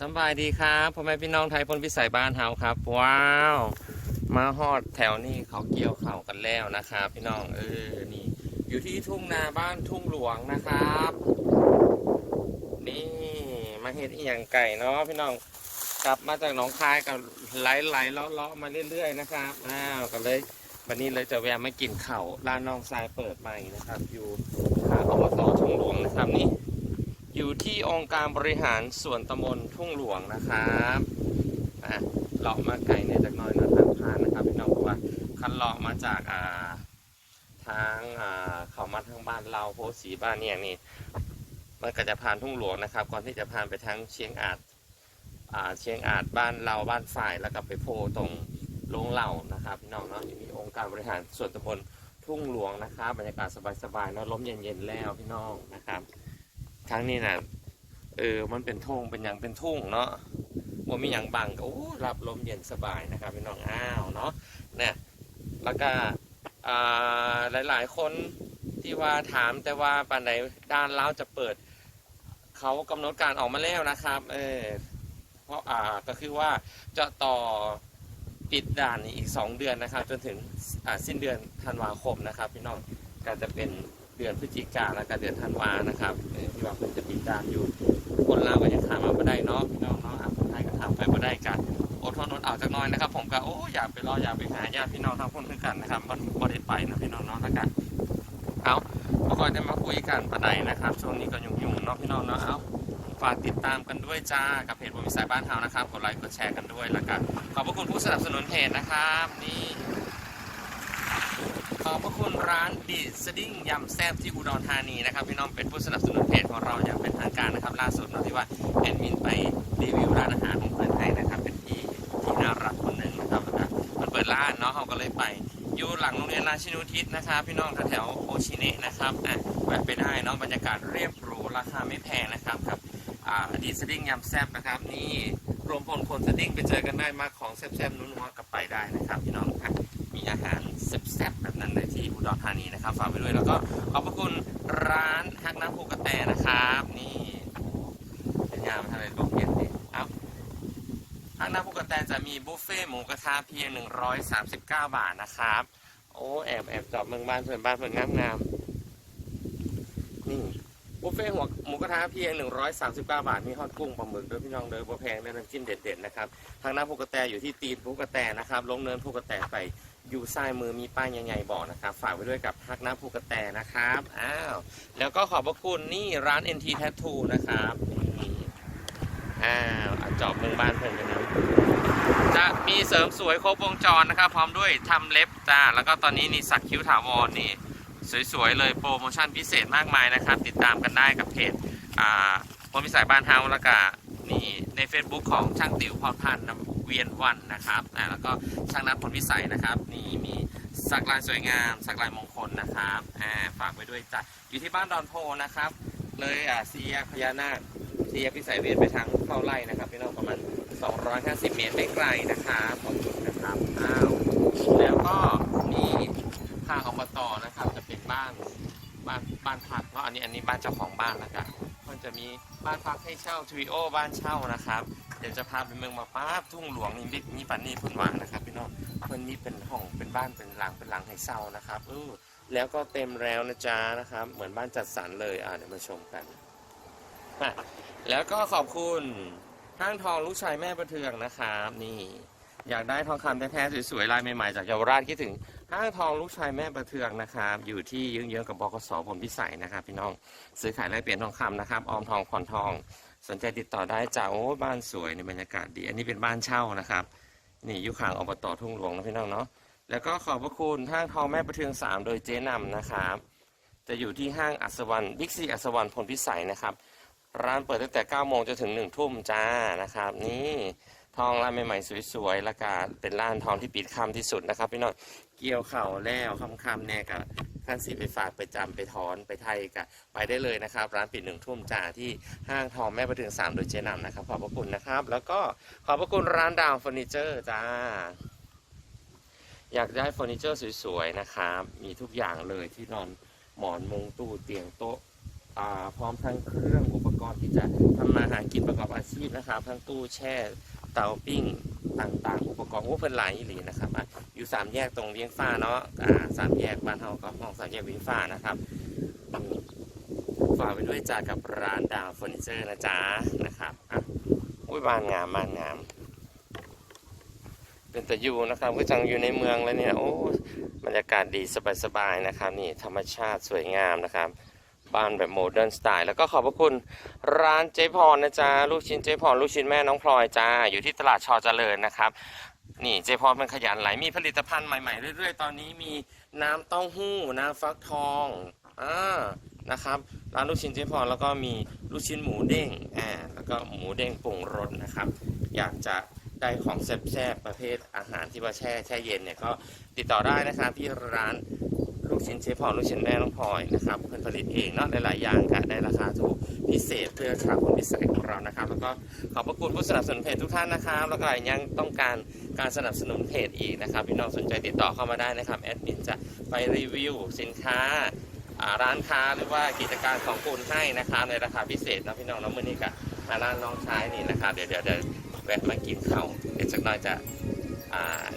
สบายดีครับพ่อแม่พี่น้องไทยพลพิสัยบ้านเฮาครับ ว้าว มาฮอดแถวนี้เขาเกี่ยวเข่ากันแล้วนะครับพี่น้องเออนี่ อยู่ที่ทุ่งนาบ้านทุ่งหลวงนะครับ นี่มาเฮ็ดอีหยังไก่เนาะพี่น้องกลับมาจากหนองคายกับไหลไหลๆเลาะๆมาเรื่อยๆนะครับอ้าวก็เลยวันนี้เลยจะแวะมากินเข้าร้านน้องทรายเปิดใหม่นะครับ อยู่ข้างอบตทุ่งหลวงนะครับนี่ อยู่ที่องค์การบริหารส่วนตำบลทุ่งหลวงนะครับอะเลาะมาไกลเนี่ยจากน้อยนะทางผ่านนะครับพี่น้องเพราะว่าคันเลาะมาจากอ่าทางอ่าเขามาทางบ้านเราโพสีบ้านเนี่ยนี่มันก็จะผ่านทุ่งหลวงนะครับ ก่อนที่จะผ่านไปทางเชียงอาจอ่าเชียงอาจบ้านเราบ้านฝ่ายแล้วก็ไปโพตรงโรงเหล่านะครับ พี่น้องเนาะอยู่ที่องค์การบริหารส่วนตำบลทุ่งหลวงนะครับบรรยากาศสบายๆเนาะลมเย็นๆแล้วพี่น้องนะครับ ครั้งนี้นะเออมันเป็นทุ่งเป็นอย่างเป็นทุ่งเนาะว่ามีอย่างบังก็โอ้รับลมเย็นสบายนะครับพี่น้องอ้าวเนาะเนี่ยแล้วก็อ่าหลายๆ คนที่ว่าถามแต่ว่าปันไหนด้านเล้าจะเปิดเขากำหนดการออกมาแล้วนะครับ เออเพราะอ่าก็คือว่าจะต่อปิดด่านอีก 2 เดือนนะครับ จนถึงสิ้นเดือนธันวาคมนะครับ พี่น้องก็จะเป็น เดือนพฤศจิกาแล้วก็เดือนธันวานะครับที่ว่าเพิ่นจะปิดด่านอยู่ คนลาก็ยังถามมาบ่ได้เนาะพี่น้องเนาะคนไทยก็ถามไปบ่ได้กันอดทนอดเอาจักน่อยนะครับ ผมก็โอ้อยากไปรออยากไปหาญาติพี่น้องทั้งคนคือกันนะครับมันบ่ได้ไปนะพี่น้องเนาะแล้วกันเอาบ่ค่อยได้มาคุยกันปานใดนะครับช่วงนี้ก็ยุ่งๆเนาะพี่น้องเนาะเอาฝากติดตามกันด้วยจ้ากับเพจบริษัทบ้านเฮานะครับกดไลค์กดแชร์กันด้วยแล้วกันขอบพระคุณผู้สนับสนุนเพจนะครับนี่ ขอบพระคุณร้านดีสดิ้งยำแซ่บที่อุดรธานีนะครับพี่น้องเป็นผู้สนับสนุนเพจของเราอย่างเป็นทางการนะครับ ล่าสุดนะที่ว่าแอดมินไปรีวิวร้านอาหารของเพื่อนให้นะครับ เป็นพี่ที่น่ารักคนหนึ่งนะครับแล้วก็มันเปิดร้านเนาะเขาก็เลยไปอยู่หลังโรงเรียนราชินุทิศนะครับ พี่น้องแถวโอชิเนะนะครับอะแวะไปได้เนาะบรรยากาศเรียบหรูราคาไม่แพงนะครับครับอ่าดีสดิ้งยำแซ่บนะครับนี่รวมพลคนสดิ้งไปเจอกันได้มาของแซ่บๆนุ่นๆกลับไปได้นะครับ พี่น้องครับมีอาหาร แซ่บๆแบบนั้นเลยที่อุดรธานีนะครับฝากไปด้วยแล้วก็ขอบพระคุณร้านฮักน้ำภูกระแตนะครับ นี่เป็นยามทะเลลมเย็นดีครับฮักน้ำภูกระแตจะมีบุฟเฟ่หมูกระทะเพียง139 บาทนะครับ โอ้แอบแอบจอบเมืองบ้านเพื่อนบ้านเพื่อนงามงามๆ บุฟเฟ่หัวหมูกระทะเพียง 139 บาท มีทอดกุ้งปลาหมึกด้วยพี่น้องเลยบัวแพงด้วยน้ำจิ้มเด็ดๆนะครับทางหน้าภูกระแตอยู่ที่ตีนภูกระแตนะครับลงเนินภูกระแตไปอยู่ซ้ายมือมีป้ายใหญ่ๆบอกนะครับ ฝากไว้ด้วยกับฮักน้ำภูกระแตนะครับอ้าวแล้วก็ขอบพระคุณนี่ร้าน NT Tattoo นะครับอ้าวจอบเมืองบ้านเพื่อนกันนะจะมีเสริมสวยครบวงจรนะครับ พร้อมด้วยทำเล็บจ้าแล้วก็ตอนนี้นี่สักคิ้วถาวรนี่ สวยๆเลยโปรโมชั่นพิเศษมากมายนะครับ ติดตามกันได้กับเพจอ่าคนพิสัยบ้านเฮาแล้วก็นี่ใน Facebook ของช่างติ๋วพรพันธ์เวียนวันนะครับอ่าแล้วก็ช่างนัดผลพิสัยนะครับนี่มีสักลายสวยงามสักลายมงคลนะครับอ่าฝากไว้ด้วยจ้ะอยู่ที่บ้านดอนโพนะครับ เลยอ่าเซียพญานาคซียพิสัยเวทไปทางเข้าไร่นะครับพี่น้องประมาณ 250 เมตรไม่ไกลนะครับขอบคุณนะครับอ้าวแล้วก็นี่ข้างอบตนะครับจะเป็น บ้านบ้านบ้านพักเพราะอันนี้อันนี้บ้านเจ้าของบ้านแล้วกันมันจะมีบ้านพักให้เช่าทวิโอบ้านเช่านะครับ เดี๋ยวจะพาไปเมืองมาป้าทุ่งหลวงนี่บิ๊กนี่ปันนี่พุ่นหวางนะครับพี่น้องเพิ่นนี่เป็นห้องเป็นบ้านเป็นหลังเป็นหลังให้เช่านะครับเออแล้วก็เต็มแล้วนะจ๊ะนะครับ เหมือนบ้านจัดสรรเลยอ่าเดี๋ยวมาชมกันอะแล้วก็ขอบคุณห้างทองลูกชายแม่ประเทืองนะครับ นี่ อยากได้ทองคำแท้ๆสวยๆลายใหม่ๆจากเยาวราชคิดถึง ห้างทองลูกชายแม่ประเทืองนะครับ อยู่ที่เยื้องๆกับบกสผลพิสัยนะครับ พี่น้องซื้อขายแลกเปลี่ยนทองคำนะครับ ออมทองผ่อนทอง สนใจติดต่อได้จ้าโอ้บ้านสวยในบรรยากาศดี อันนี้เป็นบ้านเช่านะครับ นี่อยู่ข้างอบตทุ่งหลวงนะพี่น้องเนาะแล้วก็ขอบพระคุณห้างทองแม่ประเทืองสามโดยเจ๊นำนะครับ จะอยู่ที่ห้างอัศวรรณบิ๊กซีอัศวรรณพลพิสัยนะครับ ร้านเปิดตั้งแต่9โมงจนถึง1ทุ่มจ้านะครับ นี่ทองร้านใหม่ๆสวยๆแล้วก็เป็นร้านทองที่ปิดค่ำที่สุดนะครับพี่น้อง เกี่ยวเข่าแล้วค่ำๆเนี่ยกับท่านสีไปฝากไปจำไปถอนไปไทยกับไปได้เลยนะครับ ร้านปิดหนึ่งทุ่มจ้าที่ห้างทองแม่ประเทืองสามโดยเจนำนะครับ ขอบพระคุณนะครับ แล้วก็ขอบพระคุณร้านดาวเฟอร์นิเจอร์จ้า อยากได้เฟอร์นิเจอร์สวยๆนะครับ มีทุกอย่างเลยที่นอนหมอนมุงตู้เตียงโต๊ะอ่าพร้อมทั้งเครื่องอุปกรณ์ที่จะทำมาหากินประกอบอาชีพนะครับ ทั้งตู้แช่เตาปิ้ง ต่างๆ อุปกรณ์โอ้เพิ่นหลายอีหลีนะครับอะอยู่สามแยกตรงเวียงฟ้าเนาะสามแยกบ้านเฮาก็มองสามแยกเวียงฟ้านะครับฝากไปด้วยจ้ากับร้านดาวเฟอร์นิเจอร์นะจ๊ะนะครับอะอุ้ยบ้านงามบ้านงาม เป็นแต่อยู่นะครับก็จังอยู่ในเมืองแล้วเนี่ยโอ้บรรยากาศดีสบายๆนะครับ นี่ธรรมชาติสวยงามนะครับ บ้านแบบโมเดิร์นสไตล์แล้วก็ขอบพระคุณร้านเจ๊พรนะจ๊ะลูกชิ้นเจ๊พรลูกชิ้นแม่น้องพลอยจ้าอยู่ที่ตลาดชอเจริญนะครับ นี่เจ๊พรมันขยันไหลมีผลิตภัณฑ์ใหม่ๆเรื่อยๆ ตอนนี้มีน้ำเต้าหู้น้ำฟักทองอ่านะครับร้านลูกชิ้นเจ๊พรแล้วก็มีลูกชิ้นหมูเด้งอ่าแล้วก็หมูเด้งปรุงรสนะครับ อยากจะได้ของแซ่บๆประเภทอาหารที่ว่าแช่แช่เย็นเนี่ยก็ติดต่อได้นะครับที่ร้าน ลูกชิ้นเชฟพรลูกชิ้นแม่น้องพลอยนะครับเพื่อนผลิตเองเนาะหลายๆอย่างค่ะได้ราคาถูกพิเศษเพื่อชาวคนพิเศษของเรานะครับ แล้วก็ขอบพระคุณผู้สนับสนุนเพจทุกท่านนะครับ แล้วก็ยังต้องการการสนับสนุนเพจอีกนะครับพี่น้องสนใจติดต่อเข้ามาได้นะครับแอดมินจะไปรีวิวสินค้าร้านค้าหรือว่ากิจการของคุณให้นะครับในราคาพิเศษนะพี่น้องน้องมือนี้กับมาร้านน้องชายนี่นะครับเดี๋ยวเดี๋ยวเดี๋ยวแวะมากินข้าวเดี๋ยวสักหน่อยจะ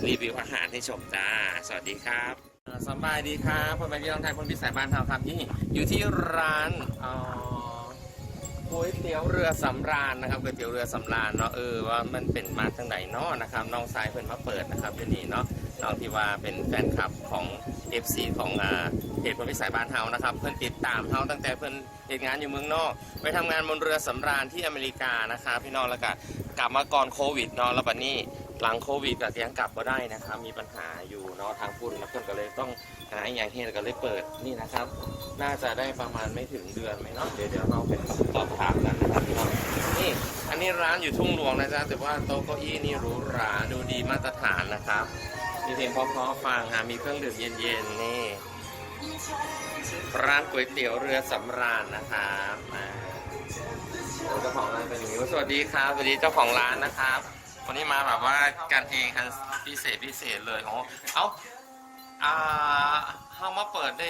รีวิวอาหารให้ชมจ้า สวัสดีครับ สบายดีครับพ่อแม่พี่น้องไทยคนพิสัยบ้านเฮาครับนี่อยู่ที่ร้านก๋วยเตี๋ยวเรือสำราญนะครับก๋วยเตี๋ยวเรือสำราญเนาะเออว่ามันเป็นมาทางไหนเนาะนะครับน้องสายเพิ่นมาเปิดนะครับที่นี่เนาะน้องที่ว่าเป็นแฟนคลับของ FC ของอ่าเพจคนพิสัยบ้านเฮานะครับเพิ่นติดตามเฮาตั้งแต่เพิ่นเหตุงานอยู่เมืองนอก ไปทำงานบนเรือสำราญที่อเมริกานะครับพี่น้องแล้วก็กลับมาก่อนโควิดเนาะแล้วบัดนี้ หลังโควิดก็ยังกลับมาได้นะครับ มีปัญหาอยู่เนาะทางพุ่นแล้วเพิ่นก็เลยต้องหาอย่างเฮดก็เลยเปิดนี่นะครับ น่าจะได้ประมาณไม่ถึงเดือนไหมเนาะเดี๋ยวเดี๋ยวเราเป็นสอบถามกันนะครับพี่น้องนี่อันนี้ร้านอยู่ทุ่งหลวงนะจ๊ะแต่ว่าโต๊ะเก้าอี้นี่หรูหราดูดีมาตรฐานนะครับ มีเพลงเพราะๆฟังฮะมีเครื่องดื่มเย็นๆนี่ร้านก๋วยเตี๋ยวเรือสำราญนะครับอ่าเจ้าของร้านเป็นอย่างนี้สวัสดีครับสวัสดีเจ้าของร้านนะครับ วันนี้มาแบบว่าการเองคันพิเศษพิเศษเลยโอ้เอ้าอ่าเข้ามาเปิดได้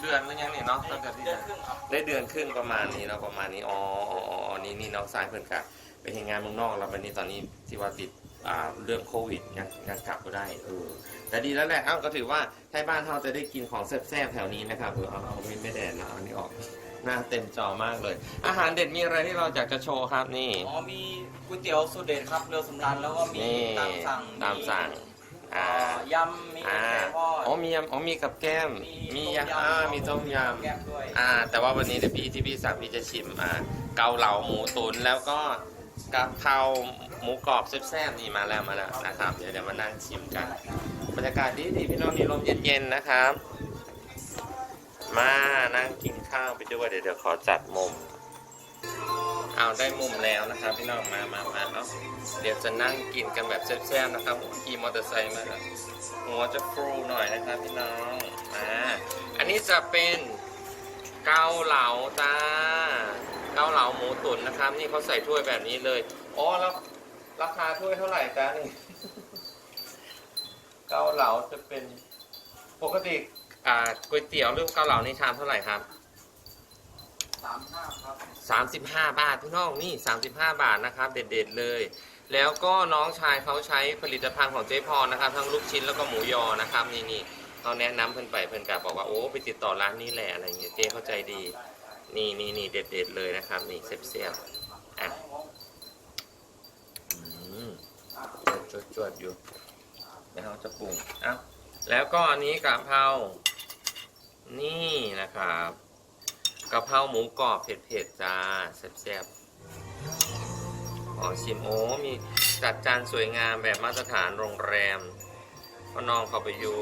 เดือนหรือยังเนี่ยเนาะตั้งแต่ที่เดือนครึ่งครับได้เดือนครึ่งประมาณนี้เนาะประมาณนี้อ๋ออ๋ออ๋อนี่นี่น้องสายเพื่อนกะไปทำงานเมืองนอกแล้ววันนี้ตอนนี้ที่ว่าติดอ่าเรื่องโควิดยังยังกลับก็ได้เออแต่ดีแล้วแหละเอ้าก็ถือว่าไทยบ้านเราจะได้กินของแซ่บๆแถวนี้นะครับเออเอาเอาไม่ไม่แดดนะเอาอันนี้ออก หน้าเต็มจอมากเลย อาหารเด็ดมีอะไรที่เราอยากจะโชว์ครับนี่ อ๋อมีก๋วยเตี๋ยวสูตรเด็ดครับเรือสำราญแล้วก็มีนี่ตามสั่งตามสั่งอ่อ่าายำมีอ่า แกงทอด อ๋อมียำอ๋อมีกับแก้มมียำอ่ามีต้มยแกงด้วยำอ่า แต่ว่าวันนี้เดี๋ยวพี่ที่พี่สั่งพี่จะชิมอ่าเกาเหลาหมูตุ๋นแล้วก็กะเพราหมูกรอบแซ่บๆนี่มาแล้วมาแล้วนะครับ เดี๋ยวเดี๋ยวมานั่งชิมกัน บรรยากาศดีดีๆพี่น้องมีลมเย็นๆนะครับ มานั่งกินข้าวไปด้วยเดี๋ยวเดี๋ยวขอจัดมุม เอาได้มุมแล้วนะครับ พี่น้องมามามาเนาะเดี๋ยวจะนั่งกินกันแบบแซ่บๆนะครับขี่มอเตอร์ไซค์มาหัวจะฟูหน่อยนะครับพี่น้องอ่าอันนี้จะเป็นเกาเหลาตาเกาเหลาหมูตุ๋นนะครับ นี่เขาใส่ถ้วยแบบนี้เลยอ๋อแล้วราคาถ้วยเท่าไหร่จ้านี่เกาเหลาจะเป็นปกติ อ่าก๋วยเตี๋ยวหรือเกาเหลานี่ชามเท่าไหร่ครับสามห้าครับ35บาทพี่น้องนี่35บาทนะครับ เด็ดๆเลย แล้วก็น้องชายเขาใช้ผลิตภัณฑ์ของเจ๊พรนะครับ ทั้งลูกชิ้นแล้วก็หมูยอนะครับนี่นี่เขาแนะนำเพื่อนไปเพื่อนกับบอกว่าโอ้ไปติดต่อร้านนี้แหละอะไรเงี้ยเจ๊เข้าใจดี นี่นี่นี่เด็ดๆเลยนะครับ นี่เสียบๆอะอืมจวดจวดๆอยู่เดี๋ยวเราจะปรุงอะแล้วก็อันนี้กะเพรา นี่นะครับกะเพราหมูกรอบเผ็ดๆจ้าแซ่บๆอ๋อชิมโอ้มีจัดจานสวยงามแบบมาตรฐานโรงแรมพ่อน้องเขาไปอยู่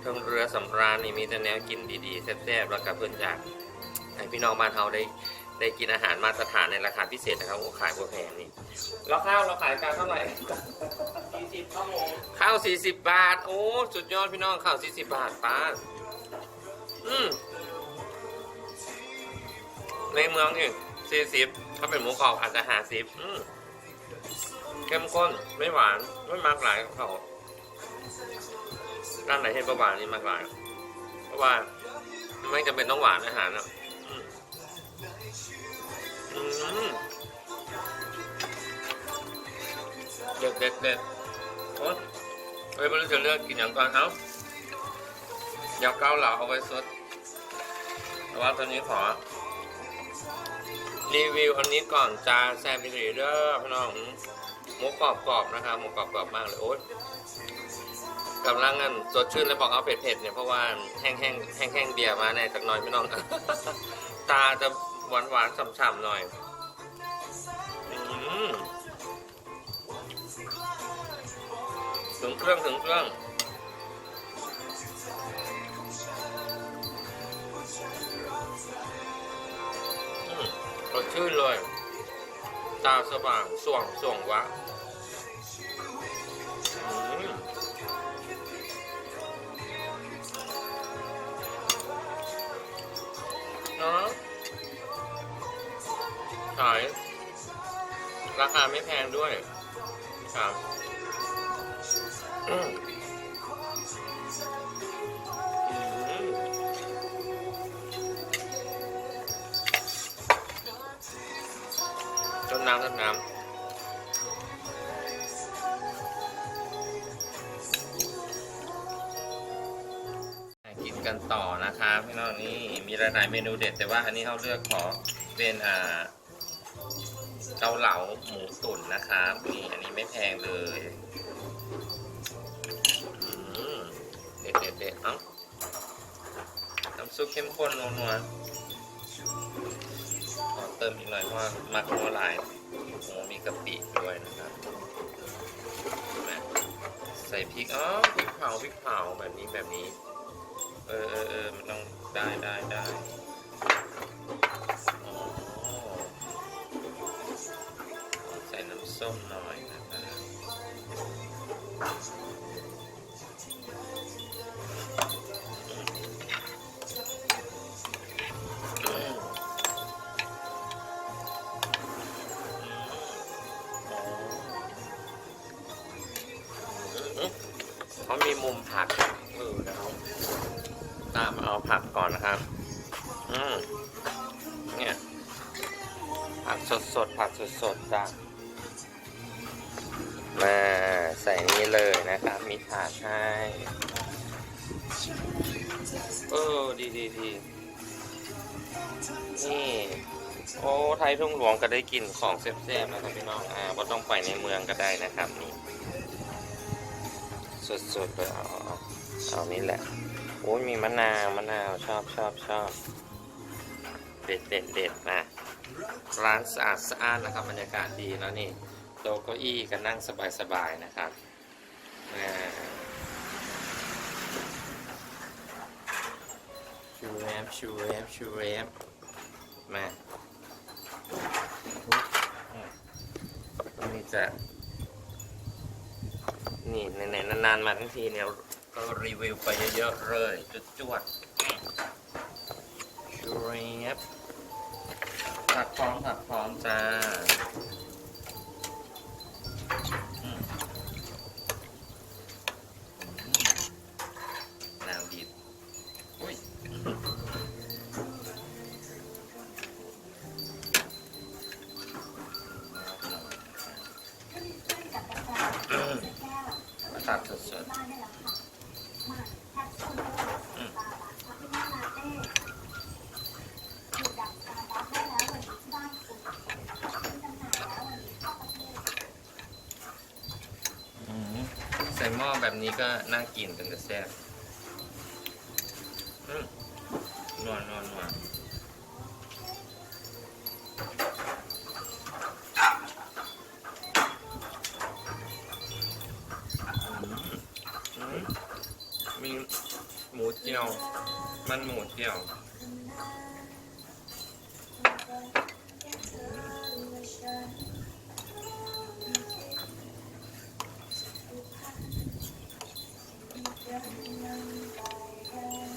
เทิงเรือสำราญนี่มีแต่แนวกินดีๆแซ่บๆแล้วก็เพื่อนอยากให้พี่น้องบ้านเราได้ได้กินอาหารมาตรฐานในราคาพิเศษนะครับโอ้ขายบัวแพงนี่แล้วข้าวเราขายกันเท่าไหร่สี่สิบครับผมข้าว40บาท โอ้ สุดยอดพี่น้องข้าว40บาทป้าอืม ในเมืองนี่40ถ้าเป็นหมูกรอบอาจจะ50อืมเข้มข้นไม่หวานไม่มากหลายเขาร้านไหนที่ประหวานนี่มากหลาย เพราะว่าไม่จำเป็นต้องหวานอาหารนะอืมอืมเด็ดเด็ดเด็ดโอ๊ยเฮ้ยไม่รู้จะเลือกกินอย่างก่อนครับ อยากเกาเหลาเอาไว้สดแต่ว่าตอนนี้ขอ รีวิวอันนี้ก่อนจาแซมบิลีเดอร์พี่น้องหมูกรอบกรอบนะครับหมูกรอบกรอบมากเลยโอ๊ยกำลังงันสดชื่นแล้วบอกเอาเผ็ดๆเนี่ยเพราะว่าแห้งแห้งแห้งแห้งๆเบียร์มาแน่จากหน้อยพี่น้อง ตาจะหวานหวานฉ่ำๆหน่อยอถึงเครื่องถึงเครื่อง สดชื่นเลย ตาสว่างส่วงส่วงวะนะขาย ราคาไม่แพงด้วย ครับ น้ำต้นน้ำกินกันต่อนะคะพี่น้องนี่มีหลายเมนูเด็ด แต่ว่าอันนี้เขาเลือกขอเป็นอ่าเกาเหลาหมูตุ๋นนะครับนี่อันนี้ไม่แพงเลยเด็ดเด็ดเด็ดเอ้าน้ำซุปเข้มข้นนัวๆขอเติ มอีกหน่อยเพราะว่ามักนัวหลายโอ้มีกะปิด้วยนะครับ ใส่พริกอ๋อพริกเผาพริกเผาแบบนี้แบบนี้ เออเออเออมันต้องได้ได้ได้อ๋อใส่น้ำส้มหน่อย สดจ้ะมาใส่นี่เลยนะครับ มีถาดให้เออดีดีดีนี่ โอ้ไทยทุ่งหลวงก็ได้กินของแซ่บๆนะครับพี่น้อง อ่าบ่ต้องไปในเมืองก็ได้นะครับนี่ สดๆเลยเอาเอานี่แหละ โอ้ยมีมะนาว มะนาว ชอบชอบชอบเด็ดเด็ดเด็ดนะ ร้านสะอาดสะอาดนะครับบรรยากาศดีแล้วนี่โต๊ะเก้าอี้ก็นั่งสบายๆนะครับชูแรมชูแรมชูแรมมาอืมนี่จะ นี่ไหนๆนานๆมาทั้งทีเนี่ยก็รีวิวไปเยอะๆเลยจุดจวดชูเรียบ พร้อมผักพร้อมจ้าอืมน้ำบีบอุ้ยอืมตัดสดๆอืมใส่หม้อแบบ นี้ก็น่ากินเป็นแต่แซ่บนวลนวลนวลมมีหมูเจียว มันหมูเจียว 人们在เ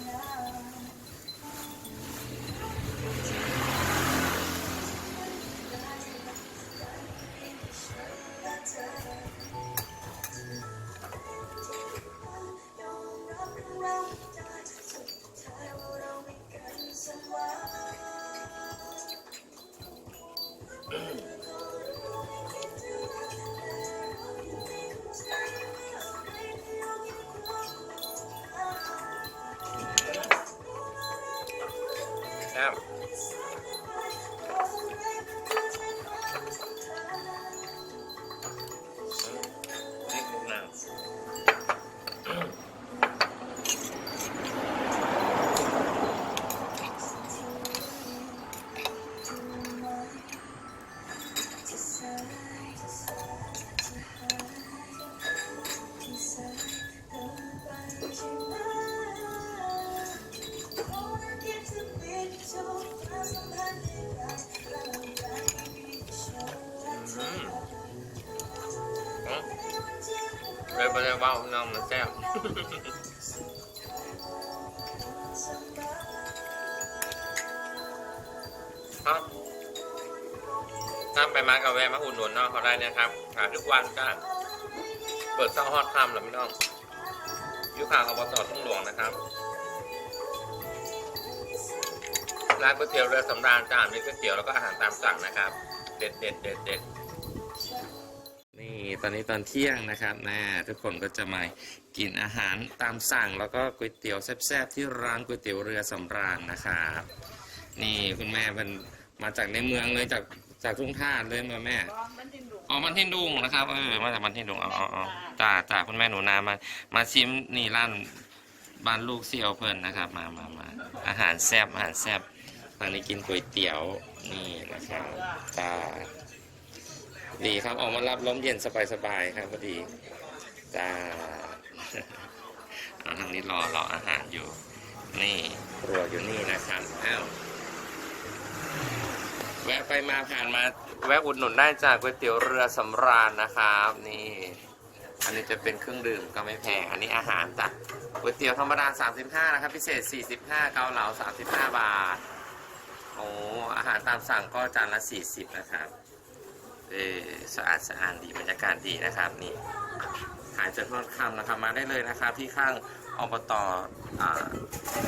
ครับถ้าไปมากับแวะมาอุ่นหนุนน้องเขาได้นะครับขายทุกวันจ้าเปิดเช้าฮอดคำหรือไม่น้องยุคางอบตทุ่งหลวงนะครับร้านก๋วยเตี๋ยวเรือสำราญจ้ามีก๋วยเตี๋ยวแล้วก็อาหารตามสั่งนะครับ เด็ดเด็ดเด็ดเด็ดนี่ตอนนี้ตอนเที่ยงนะครับนะทุกคนก็จะมากินอาหารตามสั่ง แล้วก็ก๋วยเตี๋ยวแซ่บๆที่ร้านก๋วยเตี๋ยวเรือสำราญนะครับ นี่คุณแม่เป็นมาจากในเมืองเลยจากจากทุ่งท่าเลยมาแม่อ๋อมันทินดุงนะครับเออมาจากมันทินดุงอ๋ออ๋ออ๋อจ้าจ้าคุณแม่หนูนามามาชิมนี่ร้านบ้านลูกเสี่ยวเพิ่นนะครับ มามามาอาหารแซ่บอาหารแซ่บทางนี้กินก๋วยเตี๋ยวนี่นะครับจ้าดีครับออกมารับลมเย็นสบายๆครับพอดีจ้าเอาทางนี้รอรออาหารอยู่ นี่ครัวอยู่นี่นะครับอ้าว แวะไปมาผ่านมาแวะอุดหนุนได้จากก๋วยเตี๋ยวเรือสำราญนะครับ นี่ อันนี้จะเป็นเครื่องดื่มก็ไม่แพง อันนี้อาหารจ้ะก๋วยเตี๋ยวธรรมดา 35 นะครับ พิเศษ 45 เกาเหลา 35 บาท โอ้อาหารตามสั่งก็จานละ 40 นะครับ เออสะอาดสะอาดดีบรรยากาศดีนะครับนี่ขายจนทอดคำนะครับมาได้เลยนะครับที่ข้างอบตอ่า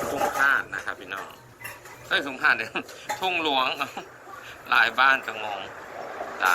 ทุ่งพาดนะครับพี่น้อง เอ้ยทุ่งพาดเดี๋ยวทุ่งหลวงหลายบ้านจะงงจ้า